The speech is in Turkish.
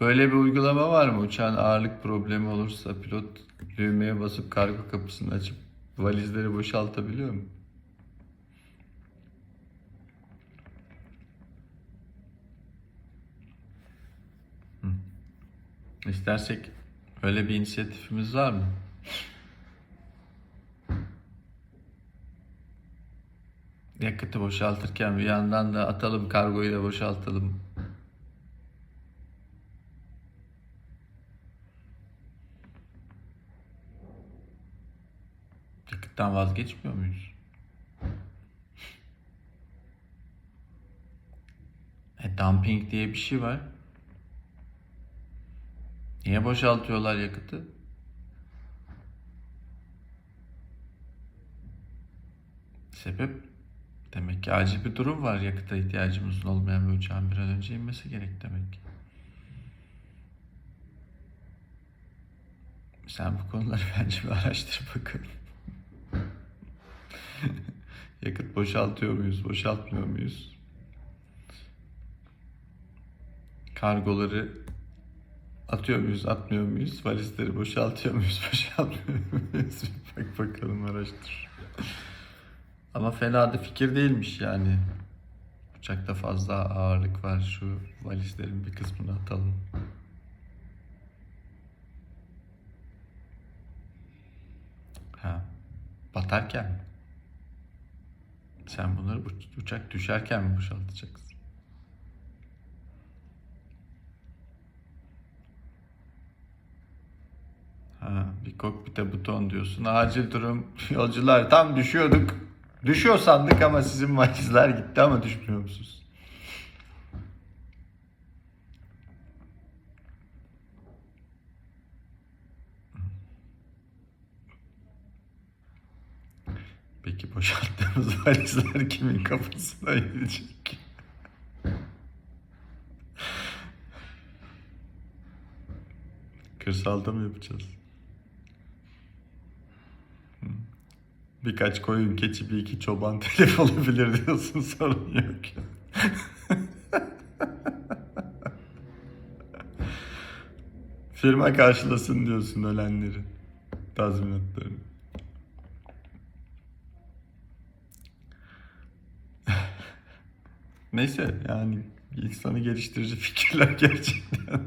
Böyle bir uygulama var mı? Uçağın ağırlık problemi olursa pilot düğmeye basıp kargo kapısını açıp valizleri boşaltabiliyor mu? Hı. İstersek öyle bir inisiyatifimiz var mı? Yakıtı boşaltırken bir yandan da atalım kargoyu da boşaltalım. Yakıttan vazgeçmiyor muyuz? E, dumping diye bir şey var. Niye boşaltıyorlar yakıtı? Sebep? Demek ki acil bir durum var. Yakıta ihtiyacımızın olmayan bir uçağın bir an önce inmesi gerek demek ki. Sen bu konuları bence bir araştır bakalım. Yakıt boşaltıyor muyuz, boşaltmıyor muyuz? Kargoları atıyor muyuz, atmıyor muyuz? Valizleri boşaltıyor muyuz, boşaltmıyor muyuz? Bak bakalım araştır. Ama fena da fikir değilmiş yani. Uçakta fazla ağırlık var. Şu valizlerin bir kısmını atalım. Ha. Batarken mi? Sen bunları uç- uçak düşerken mi boşaltacaksın? Ha, bir kokpite buton diyorsun. Acil durum. Yolcular tam düşüyorduk. Düşüyor sandık ama sizin valizler gitti ama düşmüyor musunuz? Peki boşalttığımız valizler kimin kafasına gidecek? Kırsalda mı yapacağız? Birkaç koyun, keçi, bir iki çoban telef olabilir diyorsun sorun yok. Firma karşılasın diyorsun ölenleri. Tazminatlarını. Neyse yani insanı geliştirici fikirler gerçekten.